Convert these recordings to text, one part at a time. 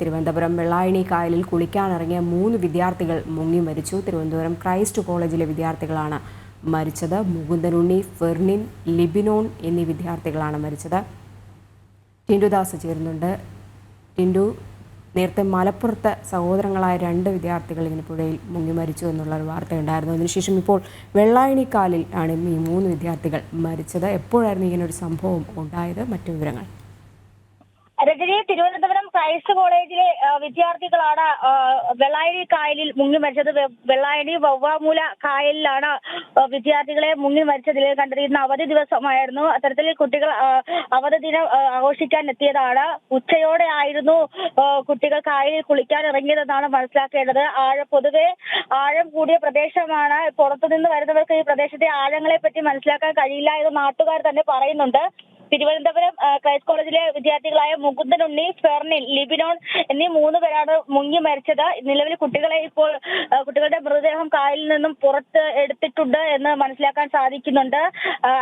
തിരുവനന്തപുരം വെള്ളായണി കായലിൽ കുളിക്കാനിറങ്ങിയ മൂന്ന് വിദ്യാർത്ഥികൾ മുങ്ങി മരിച്ചു. തിരുവനന്തപുരം ക്രൈസ്റ്റ് കോളേജിലെ വിദ്യാർത്ഥികളാണ് മരിച്ചത്. മുകുന്ദനുണ്ണി ഫെർണിൻ ലിബിനോൺ എന്നീ വിദ്യാർത്ഥികളാണ് മരിച്ചത്. ടിൻഡുദാസ് ചേരുന്നുണ്ട്. ടിൻഡു നേരത്തെ മലപ്പുറത്ത് സഹോദരങ്ങളായ രണ്ട് വിദ്യാർത്ഥികൾ ഇങ്ങനെ പുഴയിൽ മുങ്ങി മരിച്ചു എന്നുള്ള ഒരു വാർത്തയുണ്ടായിരുന്നു. അതിനുശേഷം ഇപ്പോൾ വെള്ളായണിക്കാലിൽ ആണ് ഈ മൂന്ന് വിദ്യാർത്ഥികൾ മരിച്ചത്. എപ്പോഴായിരുന്നു ഇങ്ങനെ ഒരു സംഭവം ഉണ്ടായത്? മറ്റു വിവരങ്ങൾ. രജനി തിരുവനന്തപുരം ക്രൈസ്റ്റ് കോളേജിലെ വിദ്യാർത്ഥികളാണ് വെള്ളായണി കായലിൽ മുങ്ങി മരിച്ചത്. വെള്ളായണി വവ്വാമൂല കായലിലാണ് വിദ്യാർത്ഥികളെ മുങ്ങി മരിച്ചതിൽ കണ്ടത് അവധി ദിവസമായിരുന്നു. അത്തരത്തിൽ കുട്ടികൾ അവധി ദിനം ആഘോഷിക്കാൻ എത്തിയതാണ്. ഉച്ചയോടെ ആയിരുന്നു കുട്ടികൾ കായലിൽ കുളിക്കാൻ ഇറങ്ങിയതെന്നാണ് മനസ്സിലാക്കേണ്ടത്. ആഴ പൊതുവെ ആഴം കൂടിയ പ്രദേശമാണ്. പുറത്തുനിന്ന് വരുന്നവർക്ക് ഈ പ്രദേശത്തെ ആഴങ്ങളെ പറ്റി മനസ്സിലാക്കാൻ കഴിയില്ല എന്ന് നാട്ടുകാർ തന്നെ പറയുന്നുണ്ട്. തിരുവനന്തപുരം ക്രൈസ്റ്റ് കോളേജിലെ വിദ്യാർത്ഥികളായ മുകുന്ദൻ ഉണ്ണി ഫെർണിൻ ലിബിനോൺ എന്നീ മൂന്ന് പേരാണ് മുങ്ങി മരിച്ചത്. നിലവിൽ കുട്ടികളെ ഇപ്പോൾ കുട്ടികളുടെ മൃതദേഹം കായലിൽ നിന്നും പുറത്ത് എടുത്തിട്ടുണ്ട് എന്ന് മനസ്സിലാക്കാൻ സാധിക്കുന്നുണ്ട്.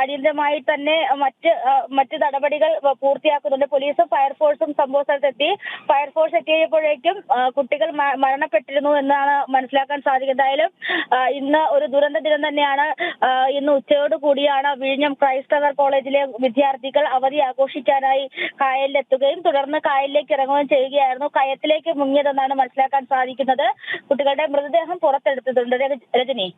അടിയന്തരമായി തന്നെ മറ്റ് മറ്റ് നടപടികൾ പൂർത്തിയാക്കുന്നുണ്ട്. പോലീസും ഫയർഫോഴ്സും സംഭവ സ്ഥലത്തെത്തി. ഫയർഫോഴ്സ് എത്തിയപ്പോഴേക്കും കുട്ടികൾ മരണപ്പെട്ടിരുന്നു എന്നാണ് മനസ്സിലാക്കാൻ സാധിക്കുന്നത്. എന്തായാലും ഇന്ന് ഒരു ദുരന്ത ദിനം തന്നെയാണ്. ഇന്ന് ഉച്ചയോട് കൂടിയാണ് വിഴിഞ്ഞം ക്രൈസ്തവർ കോളേജിലെ വിദ്യാർത്ഥികൾ അവധി ആഘോഷിക്കാനായി കായലിലെത്തുകയും തുടർന്ന് കായലിലേക്ക് ഇറങ്ങുകയും ചെയ്യുകയായിരുന്നു. കയത്തിലേക്ക് മുങ്ങിയതെന്നാണ് മനസ്സിലാക്കാൻ സാധിക്കുന്നത്. കുട്ടികളുടെ മൃതദേഹം പുറത്തെടുത്തിട്ടുണ്ട്. രജനി.